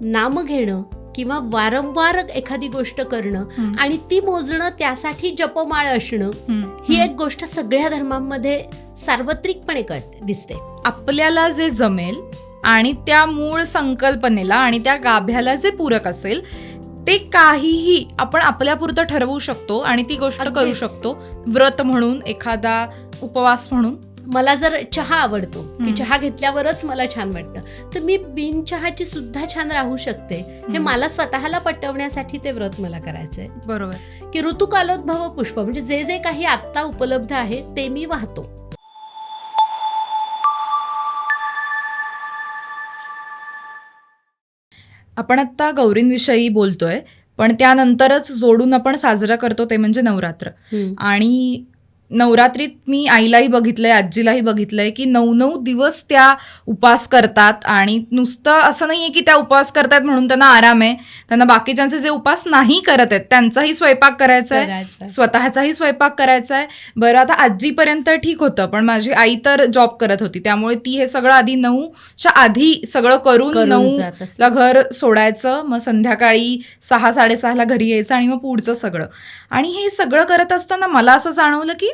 नाम घेणं किंवा वारंवार एखादी गोष्ट करणं. आणि ती मोजणं त्यासाठी जपमाळ असणं. ही एक गोष्ट सगळ्या धर्मांमध्ये सार्वत्रिकपणे कळते दिसते आपल्याला जे जमेल आणि त्या मूळ संकल्पनेला आणि त्या गाभ्याला जे पूरक असेल ते काहीही आपण आपल्यापुरतं ठरवू शकतो आणि ती गोष्ट करू. शकतो व्रत म्हणून एखादा उपवास म्हणून मला जर चहा आवडतो की. चहा घेतल्यावरच मला छान वाटतं तर मी बिन चहाची सुद्धा छान राहू शकते. हे हं. मला स्वतःला पटवण्यासाठी ते व्रत मला करायचंय. बरोबर. की ऋतुकालोद्भव पुष्प म्हणजे जे जे काही आत्ता उपलब्ध आहे ते मी वाहतो. आपण आत्ता गौरींविषयी बोलतोय पण त्यानंतरच जोडून आपण साजरा करतो ते म्हणजे नवरात्र. आणि नवरात्रीत मी आईलाही बघितलंय आजीलाही बघितलंय की नऊ नऊ दिवस त्या उपास करतात आणि नुसतं असं नाहीये की त्या उपवास करतात म्हणून त्यांना आराम आहे त्यांना बाकीच्यांचे जे उपास नाही करत आहेत त्यांचाही स्वयंपाक करायचा आहे. स्वतःचाही स्वयंपाक करायचा आहे बरं आता आजीपर्यंत ठीक होतं पण माझी आई तर जॉब करत होती त्यामुळे ती हे सगळं आधी नऊच्या आधी सगळं करून नऊ. ला घर सोडायचं मग संध्याकाळी सहा साडेसहाला घरी यायचं आणि मग पुढचं सगळं आणि हे सगळं करत असताना मला असं जाणवलं की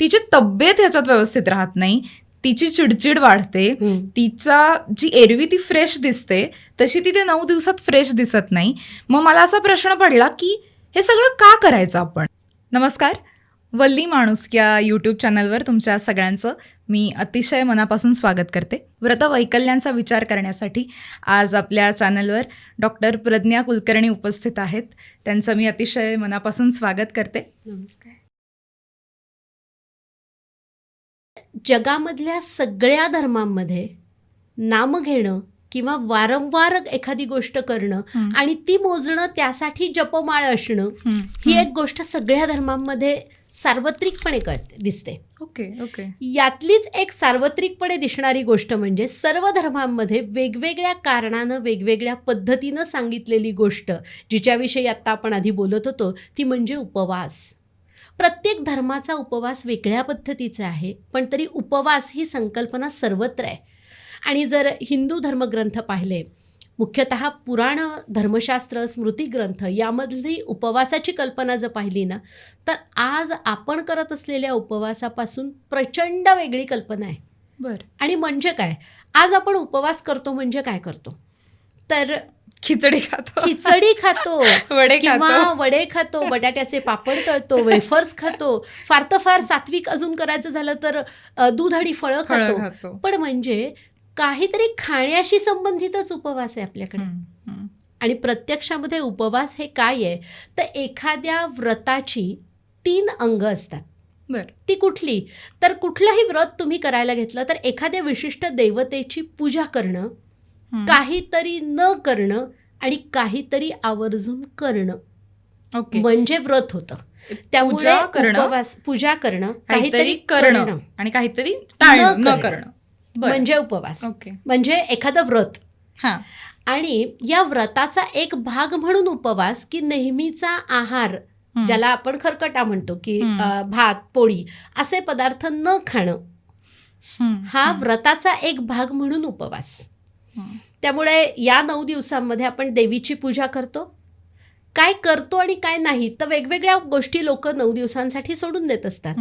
तिची तब्येत ह्याच्यात व्यवस्थित राहत नाही. तिची चिडचिड वाढते. तिचा जी एरवी ती फ्रेश दिसते. तशी ती ते नऊ दिवसात फ्रेश दिसत नाही. मग मला असा प्रश्न पडला की हे सगळं का करायचं आपण? नमस्कार. वल्ली माणूस या यूट्यूब चॅनलवर तुमच्या सगळ्यांचं मी अतिशय मनापासून स्वागत करते. व्रत वैकल्यांचा विचार करण्यासाठी आज आपल्या चॅनलवर डॉक्टर प्रज्ञा कुलकर्णी उपस्थित आहेत. त्यांचं मी अतिशय मनापासून स्वागत करते. नमस्कार. जगामधल्या सगळ्या धर्मांमध्ये नाम घेणं किंवा वारंवार एखादी गोष्ट करणं. आणि ती मोजणं त्यासाठी जपमाळ असणं ही एक गोष्ट सगळ्या धर्मांमध्ये सार्वत्रिकपणे कळते दिसते. Okay okay. यातलीच एक सार्वत्रिकपणे दिसणारी गोष्ट म्हणजे सर्व धर्मांमध्ये वेगवेगळ्या कारणानं वेगवेगळ्या पद्धतीनं सांगितलेली गोष्ट जिच्याविषयी आत्ता आपण आधी बोलत होतो ती म्हणजे उपवास. प्रत्येक धर्माचा उपवास वेगळ्या पद्धतीचा आहे पण तरी उपवास ही संकल्पना सर्वत्र आहे. आणि जर हिंदू धर्मग्रंथ पाहिले मुख्यतः पुराण धर्मशास्त्र स्मृतिग्रंथ यामधली उपवासाची कल्पना जर पाहिली ना तर आज आपण करत असलेल्या उपवासापासून प्रचंड वेगळी कल्पना आहे. बर. आणि म्हणजे काय? आज आपण उपवास करतो म्हणजे काय करतो? तर खिचडी खातो. खिचडी खातो. वडे किंवा खातो. वडे खातो बटाट्याचे पापड तळतो वेफर्स खातो. फार तर फार सात्विक अजून करायचं झालं तर दूध आणि फळं खातो. पण म्हणजे काहीतरी खाण्याशी संबंधितच उपवास आहे आपल्याकडे. आणि प्रत्यक्षामध्ये उपवास हे काय आहे? तर एखाद्या व्रताची तीन अंग असतात. बर. ती कुठली? तर कुठलंही व्रत तुम्ही करायला घेतलं तर एखाद्या विशिष्ट देवतेची पूजा करणं. काहीतरी न करणं आणि काहीतरी आवर्जून करणं. ओके. म्हणजे व्रत होतं. त्यामुळे पूजा करणं, पूजा करणं काहीतरी करणं आणि काहीतरी न करणं. म्हणजे उपवास. म्हणजे एखादं व्रत. हा. आणि या व्रताचा एक भाग म्हणून उपवास की नेहमीचा आहार. ज्याला आपण खरकटा म्हणतो की भात पोळी असे पदार्थ न खाणं. हा व्रताचा एक भाग म्हणून उपवास. त्यामुळे या नऊ दिवसांमध्ये आपण देवीची पूजा करतो काय करतो आणि काय नाही तर वेगवेगळ्या गोष्टी लोक नऊ दिवसांसाठी सोडून देत असतात.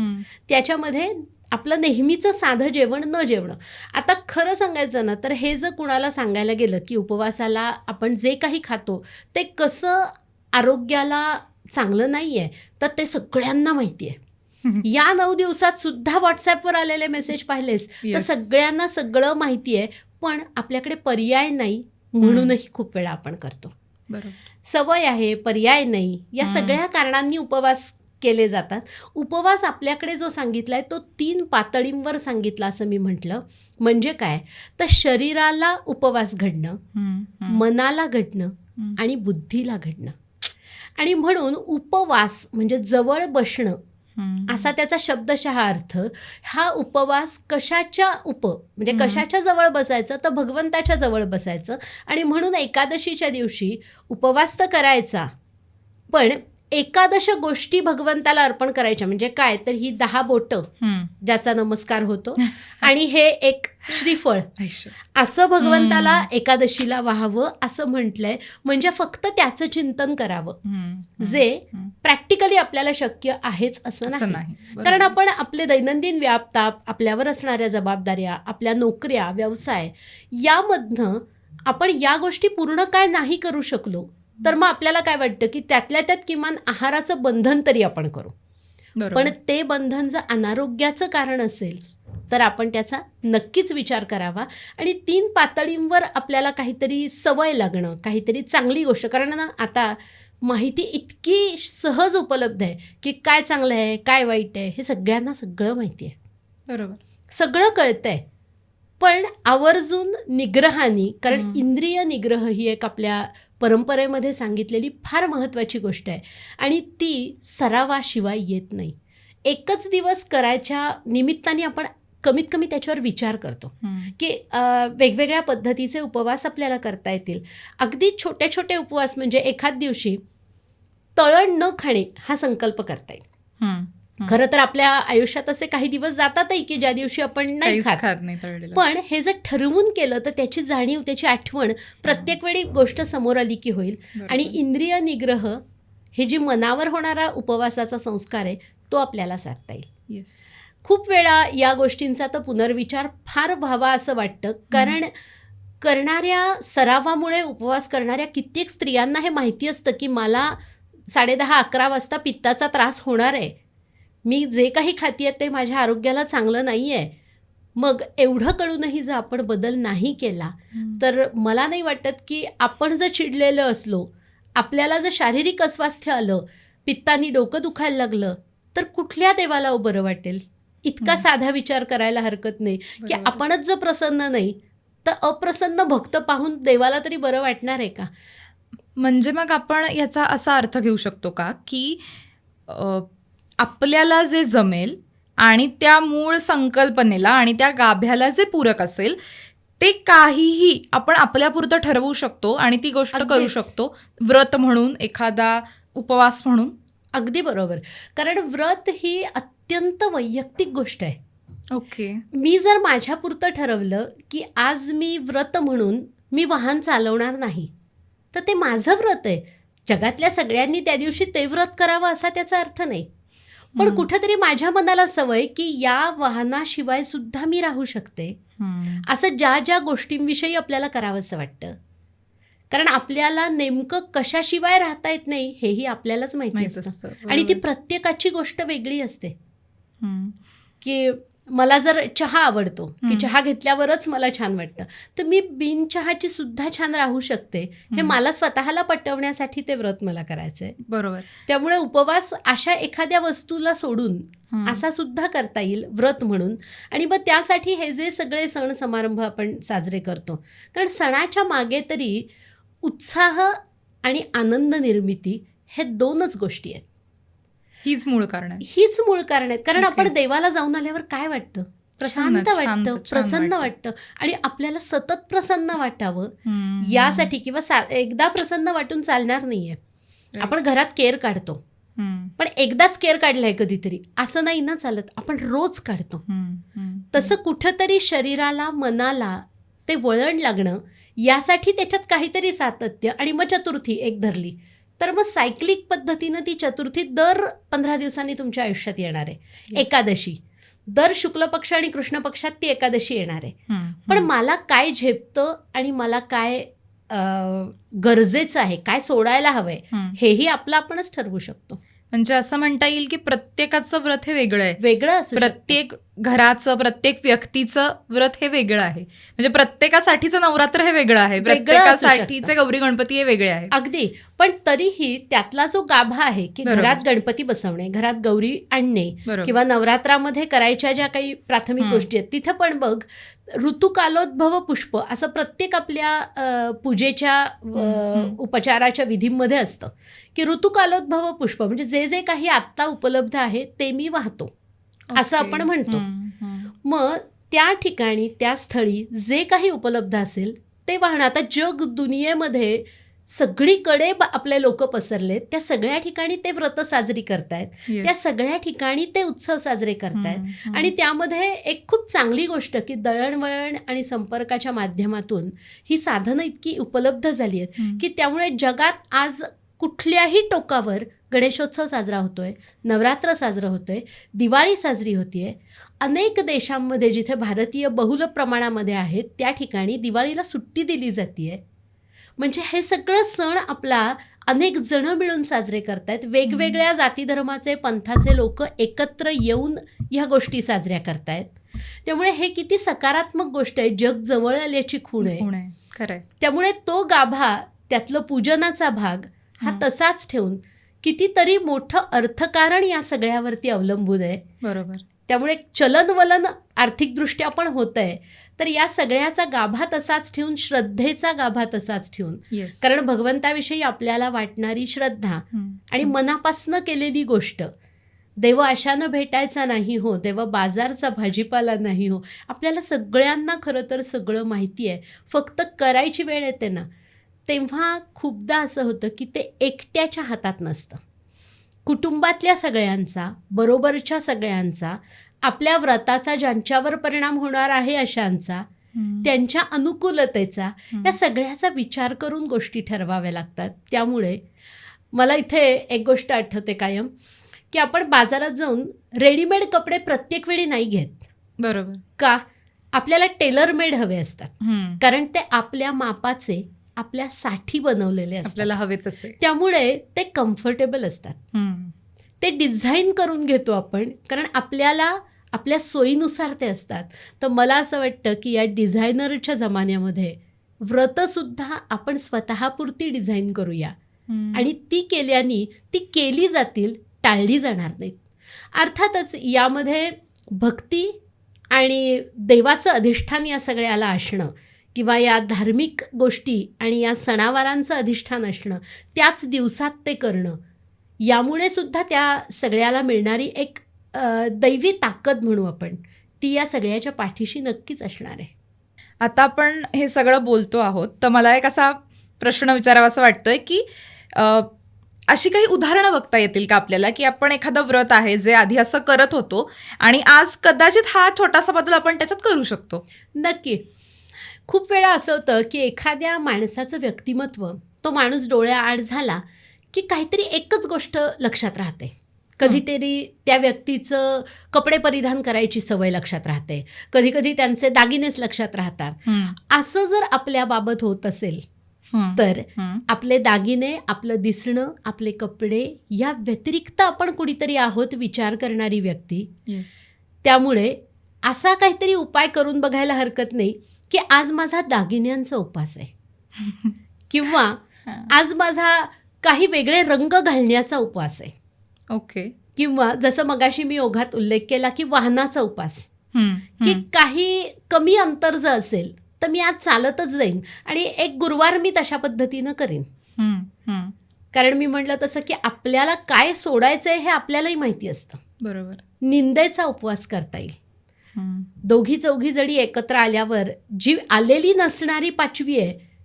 त्याच्यामध्ये आपलं नेहमीचं साधं जेवण न जेवणं आता खरं सांगायचं ना तर हे जर कुणाला सांगायला गेलं की उपवासाला आपण जे काही खातो ते कसं आरोग्याला चांगलं नाही आहे तर ते सगळ्यांना माहिती आहे या नऊ दिवसात सुद्धा व्हॉट्सॲपवर आलेले मेसेज पाहिलेस तर. सगळ्यांना सगळं माहिती आहे पण आपल्याकडे पर्याय नाही म्हणूनही खूप वेळा आपण करतो सवय आहे पर्याय नाही या. सगळ्या कारणांनी उपवास केले जातात उपवास आपल्याकडे जो सांगितलाय तो तीन पातळींवर सांगितला असं मी म्हटलं म्हणजे काय तर शरीराला उपवास घडणं मनाला घडणं. आणि बुद्धीला घडणं आणि म्हणून उपवास म्हणजे जवळ बसणं. असा त्याचा शब्दशः अर्थ हा उपवास कशाच्या उप म्हणजे. कशाच्या जवळ बसायचं तर भगवंताच्या जवळ बसायचं आणि म्हणून एकादशीच्या दिवशी उपवास तर करायचा पण एकादश गोष्टी भगवंताला अर्पण करायच्या. म्हणजे काय? तर ही दहा बोटं. ज्याचा नमस्कार होतो. आणि हे एक श्रीफळ. असं भगवंताला एकादशीला व्हावं असं म्हटलंय. म्हणजे फक्त त्याचं चिंतन करावं. जे. प्रॅक्टिकली आपल्याला शक्य आहेच असं नाही. कारण आपण आपले दैनंदिन व्यापताप आपल्यावर असणाऱ्या जबाबदाऱ्या आपल्या नोकऱ्या व्यवसाय यामधनं आपण या गोष्टी पूर्ण काळ नाही करू शकलो. तर मग आपल्याला काय वाटतं की त्यातल्या त्यात किमान आहाराचं बंधन तरी आपण करू. पण ते बंधन जर अनारोग्याचं कारण असेल तर आपण त्याचा नक्कीच विचार करावा. आणि तीन पातळींवर आपल्याला काहीतरी सवय लागणं काहीतरी चांगली गोष्ट कारण ना आता माहिती इतकी सहज उपलब्ध आहे की काय चांगलं आहे काय वाईट आहे हे सगळ्यांना सगळं माहिती आहे. बरोबर. सगळं कळतंय. पण आवर्जून निग्रहानी कारण. इंद्रिय निग्रह ही एक आपल्या परंपरेमध्ये सांगितलेली फार महत्त्वाची गोष्ट आहे आणि ती सरावाशिवाय येत नाही एकच दिवस करायच्या निमित्ताने आपण कमीत कमी त्याच्यावर विचार करतो. की वेगवेगळ्या पद्धतीचे उपवास आपल्याला करता येतील अगदी छोटे छोटे उपवास म्हणजे एखाद दिवशी तळण न खाणे हा संकल्प करता येईल. खरं तर आपल्या आयुष्यात असे काही दिवस जातातही की ज्या दिवशी आपण नाही खात. नाही पण हे जर ठरवून केलं तर त्याची जाणीव त्याची आठवण प्रत्येक वेळी गोष्ट समोर आली की होईल. आणि इंद्रिय निग्रह हे जी मनावर होणारा उपवासाचा संस्कार आहे तो आपल्याला साधता येईल. खूप वेळा या गोष्टींचा तर पुनर्विचार फार व्हावा असं वाटतं. कारण करणाऱ्या सरावामुळे उपवास करणाऱ्या कित्येक स्त्रियांना हे माहिती असतं की मला साडेदहा अकरा वाजता पित्ताचा त्रास होणार आहे. मी जे काही खाती ते माझ्या आरोग्याला चांगलं नाही आहे मग एवढं कळूनही जर आपण बदल नाही केला तर मला नाही वाटत की आपण जर चिडलेलं असलो आपल्याला जर शारीरिक अस्वास्थ्य आलं पित्तानी डोकं दुखायला लागलं तर कुठल्या देवाला हो बरं वाटेल? इतका. साधा विचार करायला हरकत नाही. की. आपणच जर प्रसन्न नाही तर अप्रसन्न भक्त पाहून देवाला तरी बरं वाटणार आहे का? म्हणजे मग आपण याचा असा अर्थ घेऊ शकतो का की आपल्याला जे जमेल आणि त्या मूळ संकल्पनेला आणि त्या गाभ्याला जे पूरक असेल ते काहीही आपण आपल्यापुरतं ठरवू शकतो आणि ती गोष्ट करू. शकतो. व्रत म्हणून एखादा उपवास म्हणून. अगदी बरोबर. कारण व्रत ही अत्यंत वैयक्तिक गोष्ट आहे. ओके. मी जर माझ्यापुरतं ठरवलं की आज मी व्रत म्हणून मी वाहन चालवणार नाही तर ते माझं व्रत आहे. जगातल्या सगळ्यांनी त्या दिवशी ते व्रत करावं असा त्याचा अर्थ नाही. पण. कुठेतरी माझ्या मनाला सवय की या वाहनाशिवाय सुद्धा मी राहू शकते. असं ज्या ज्या गोष्टींविषयी आपल्याला करावंसं वाटतं कारण आपल्याला नेमकं कशाशिवाय राहता येत नाही हेही आपल्यालाच माहिती असतं आणि ती. प्रत्येकाची गोष्ट वेगळी असते. की मला जर चहा आवडतो की. चहा घेतल्यावरच मला छान वाटतं तर मी बिन चहाची सुद्धा छान राहू शकते हे. मला स्वतःला पटवण्यासाठी ते व्रत मला करायचंय बरोबर त्यामुळे उपवास अशा एखाद्या वस्तूला सोडून. असा सुद्धा करता येईल व्रत म्हणून आणि मग त्यासाठी हे जे सगळे सण समारंभ आपण साजरे करतो कारण सणाच्या मागे तरी उत्साह आणि आनंद निर्मिती हे दोनच गोष्टी आहेत हीच मूळ कारण आहे हीच मूळ कारण आहेत कारण. आपण देवाला जाऊन आल्यावर काय वाटतं प्रशांत शांत, वाटतं प्रसन्न वाटतं. आणि आपल्याला सतत प्रसन्न वाटावं. यासाठी किंवा एकदा प्रसन्न वाटून चालणार नाहीये आपण घरात केअर काढतो. पण एकदाच केअर काढलाय कधीतरी असं नाही ना चालत आपण रोज काढतो. तसं कुठंतरी शरीराला मनाला ते वळण लागणं यासाठी त्याच्यात काहीतरी सातत्य आणि मग चतुर्थी एक धरली तर मग सायक्लिक पद्धतीनं ती चतुर्थी दर पंधरा दिवसांनी तुमच्या आयुष्यात येणार आहे. एकादशी दर शुक्ल पक्ष आणि कृष्ण पक्षात ती एकादशी येणार आहे. पण मला काय झेपतं आणि मला काय गरजेचं आहे काय सोडायला हवंय. हेही आपलं आपणच ठरवू शकतो म्हणजे असं म्हणता येईल की प्रत्येकाचं व्रत हे वेगळं आहे वेगळं असू. प्रत्येक घराचं प्रत्येक व्यक्तीचं व्रत हे वेगळं आहे म्हणजे प्रत्येकासाठीचं नवरात्र हे वेगळं आहे प्रत्येकासाठीचे. गौरी गणपती हे वेगळे आहेत अगदी पण तरीही त्यातला जो गाभा आहे की. घरात गणपती बसवणे घरात गौरी आणणे किंवा नवरात्रामध्ये करायच्या ज्या काही प्राथमिक. गोष्टी आहेत तिथं पण बघ ऋतुकालोद्भव पुष्प असं प्रत्येक आपल्या पूजेच्या. उपचाराच्या विधींमध्ये असतं की ऋतुकालोद्भव पुष्प म्हणजे जे जे काही आत्ता उपलब्ध आहे ते मी वाहतो असं. आपण म्हणतो. मग त्या ठिकाणी त्या स्थळी जे काही उपलब्ध असेल ते वाहणं आता जग दुनियेमध्ये सगळीकडे आपले लोक पसरलेत त्या सगळ्या ठिकाणी ते व्रत साजरी करतायत Yes. त्या सगळ्या ठिकाणी ते उत्सव साजरे करतायत. आणि त्यामध्ये एक खूप चांगली गोष्ट की दळणवळण आणि संपर्काच्या माध्यमातून ही साधनं इतकी उपलब्ध झाली आहेत. की त्यामुळे जगात आज कुठल्याही टोकावर गणेशोत्सव साजरा होतोय नवरात्र साजरं होतोय दिवाळी साजरी होतीये अनेक देशांमध्ये जिथे भारतीय बहुल प्रमाणामध्ये आहेत त्या ठिकाणी दिवाळीला सुट्टी दिली जाते म्हणजे हे सगळं सण आपला अनेक जण मिळून साजरे करतायत. वेगवेगळ्या जाती धर्माचे पंथाचे लोक एकत्र येऊन ह्या गोष्टी साजऱ्या करतायत. त्यामुळे हे किती सकारात्मक गोष्ट आहे. जग जवळ आल्याची खूण आहे. खूण आहे. खरंय. त्यामुळे तो गाभा त्यातलं पूजनाचा भाग हा हं. तसाच ठेवून कितीतरी मोठं अर्थकारण या सगळ्यावरती अवलंबून आहे. बरोबर. त्यामुळे चलनवलन आर्थिकदृष्ट्या पण होत आहे तर या सगळ्याचा गाभा तसाच ठेवून श्रद्धेचा गाभा तसाच ठेवून. येस कारण भगवंताविषयी आपल्याला वाटणारी श्रद्धा आणि मनापासनं केलेली गोष्ट. देव अशानं भेटायचा नाही हो देव बाजारचा भाजीपाला नाही हो. आपल्याला सगळ्यांना खरं तर सगळं माहिती आहे. फक्त करायची वेळ येते ना तेव्हा खूपदा असं होतं की ते एकट्याच्या हातात नसतं. कुटुंबातल्या सगळ्यांचा बरोबरच्या सगळ्यांचा आपल्या व्रताचा ज्यांच्यावर परिणाम होणार आहे अशांचा त्यांच्या अनुकूलतेचा या सगळ्याचा विचार करून गोष्टी ठरवाव्या लागतात. त्यामुळे मला इथे एक गोष्ट आठवते कायम की आपण बाजारात जाऊन रेडीमेड कपडे प्रत्येक वेळी नाही घेत. बरोबर. का? आपल्याला टेलर मेड हवे असतात. कारण ते आपल्या मापाचे आपल्यासाठी बनवलेले असतात. आपल्याला हवे तसे. त्यामुळे ते कम्फर्टेबल असतात. ते डिझाईन करून घेतो आपण कारण आपल्याला आपल्या सोयीनुसार ते असतात. तर मला असं वाटतं की या डिझायनरच्या जमान्यामध्ये व्रतसुद्धा आपण स्वतःपुरती डिझाईन करूया. आणि ती केल्याने ती केली जातील टाळली जाणार नाहीत. अर्थातच यामध्ये भक्ती आणि देवाचं अधिष्ठान या सगळ्याला असणं किंवा या धार्मिक गोष्टी आणि या सणावारांचं अधिष्ठान असणं त्याच दिवसात ते करणं यामुळे सुद्धा त्या सगळ्याला मिळणारी एक दैवी ताकद म्हणू आपण ती या सगळ्याच्या पाठीशी नक्कीच असणार आहे. आता आपण हे सगळं बोलतो आहोत तर मला एक असा प्रश्न विचारावा असं वाटतोय की अशी काही उदाहरणं बघता येतील का आपल्याला? की आपण एखादं व्रत आहे जे आधी असं करत होतो आणि आज कदाचित हा छोटासा बदल आपण त्याच्यात करू शकतो. नक्की. खूप वेळा असं होतं की एखाद्या माणसाचं व्यक्तिमत्व तो माणूस डोळ्याआड झाला की काहीतरी एकच गोष्ट लक्षात राहते. कधीतरी त्या व्यक्तीचं कपडे परिधान करायची सवय लक्षात राहते. कधी कधी त्यांचे दागिनेच लक्षात राहतात. असं जर आपल्या बाबत होत असेल तर आपले दागिने आपलं दिसणं आपले कपडे या व्यतिरिक्त आपण कुणीतरी आहोत विचार करणारी व्यक्ती. त्यामुळे असा काहीतरी उपाय करून बघायला हरकत नाही. की आज माझा दागिन्यांचा उपास आहे. किंवा आज माझा काही वेगळे रंग घालण्याचा उपवास आहे. ओके. किंवा जसं मगाशी मी ओघात उल्लेख केला की वाहनाचा उपास. की काही कमी अंतर जर असेल तर मी आज चालतच जाईन आणि एक गुरुवार मी तशा पद्धतीनं करीन. कारण मी म्हटलं तसं की आपल्याला काय सोडायचं आहे हे आपल्यालाही माहिती असतं. बरोबर. निंदेचा उपवास करता येईल. दोघी चौघी जणी एकत्र आल्यावर जी आलेली नसणारी पाचवी आहे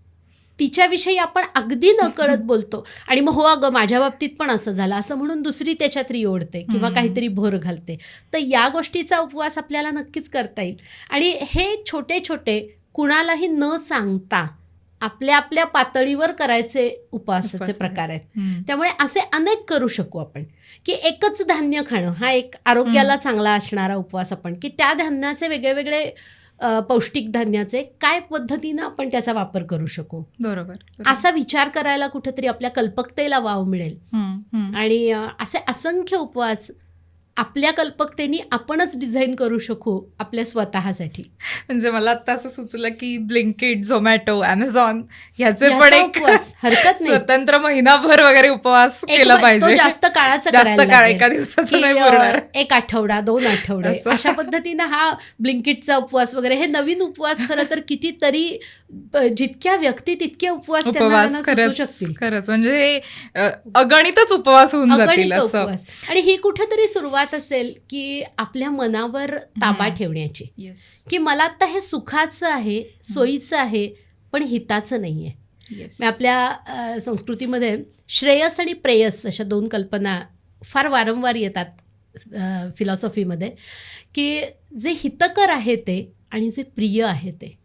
तिच्याविषयी आपण अगदी नकळत बोलतो. आणि मग हो अगं माझ्या बाबतीत पण असं झालं. असं म्हणून दुसरी त्याच्यात ओढते किंवा. काहीतरी भर घालते. तर या गोष्टीचा उपवास आपल्याला नक्कीच करता येईल. आणि हे छोटे छोटे कुणालाही न सांगता आपल्या आपल्या पातळीवर करायचे उपवासाचे. प्रकार आहेत. त्यामुळे असे अनेक करू शकू आपण की एकच धान्य खाणं हा एक आरोग्याला चांगला असणारा उपवास आपण की त्या धान्याचे वेगळे वेगळे पौष्टिक धान्याचे काय पद्धतीनं आपण त्याचा वापर करू शकू बरोबर. असा विचार करायला कुठेतरी आपल्या कल्पकतेला वाव मिळेल. आणि असे असंख्य उपवास आपल्या कल्पकतेने आपणच डिझाईन करू शकू आपल्या स्वतःसाठी. म्हणजे मला आता असं सुचलं की ब्लिंकिट झोमॅटो अमेझॉन ह्याचे पण एक हरकत नाही. स्वतंत्र महिनाभर वगैरे उपवास केला पाहिजे. जास्त काळाचा जास्त काळ. एका दिवसाचं एक आठवडा दोन आठवडे. अशा पद्धतीनं हा ब्लिंकिटचा उपवास वगैरे हे नवीन उपवास खरं तर कितीतरी जितक्या व्यक्ती तितके उपवास खरंच शकतील. खरंच. म्हणजे अगणितच उपवास होऊन जातील असं. आणि ही कुठेतरी सुरुवात असेल की आपल्या मनावर ताबा. ठेवण्याची. की मला आता हे सुखाचं आहे सोयीचं आहे पण हिताचं नाहीये. येस मी आपल्या संस्कृतीमध्ये श्रेयस आणि प्रेयस अशा दोन कल्पना फार वारंवार येतात फिलॉसॉफीमध्ये की जे हितकर आहे ते आणि जे प्रिय आहे ते.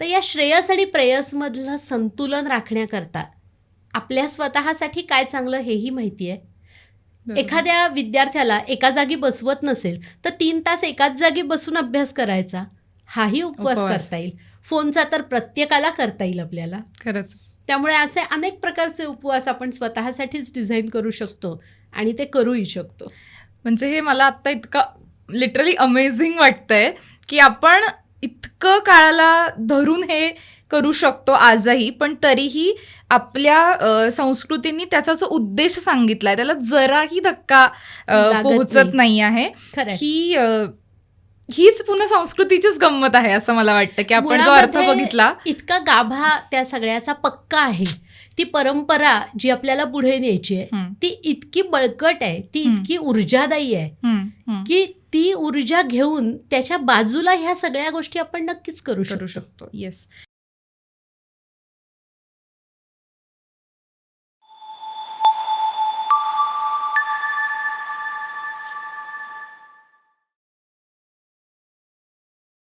तर या श्रेयस आणि प्रेयसमधलं संतुलन राखण्याकरता आपल्या स्वतःसाठी काय चांगलं हेही माहिती आहे एखाद्या विद्यार्थ्याला एका जागी बसवत नसेल तर तीन तास एकाच जागी बसून अभ्यास करायचा. हाही उपवास. करता येईल. फोनचा तर प्रत्येकाला करता येईल आपल्याला. खरंच. त्यामुळे असे अनेक प्रकारचे उपवास आपण स्वतःसाठीच डिझाईन करू शकतो आणि ते करूही शकतो. म्हणजे हे मला आत्ता इतकं लिटरली अमेझिंग वाटतंय की आपण इतकं काळाला धरून हे करू शकतो आजही पण तरीही आपल्या संस्कृतींनी त्याचा जो उद्देश सांगितलाय त्याला जराही धक्का पोहोचत नाही. आहे ही हीच पुन्हा संस्कृतीचीच गंमत आहे असं मला वाटतं की आपण जो अर्थ बघितला इतका गाभा त्या सगळ्याचा पक्का आहे ती परंपरा जी आपल्याला पुढे न्यायची आहे ती इतकी बळकट आहे ती. इतकी ऊर्जादायी आहे. की ती ऊर्जा घेऊन त्याच्या बाजूला ह्या सगळ्या गोष्टी आपण नक्कीच करू शकतो. येस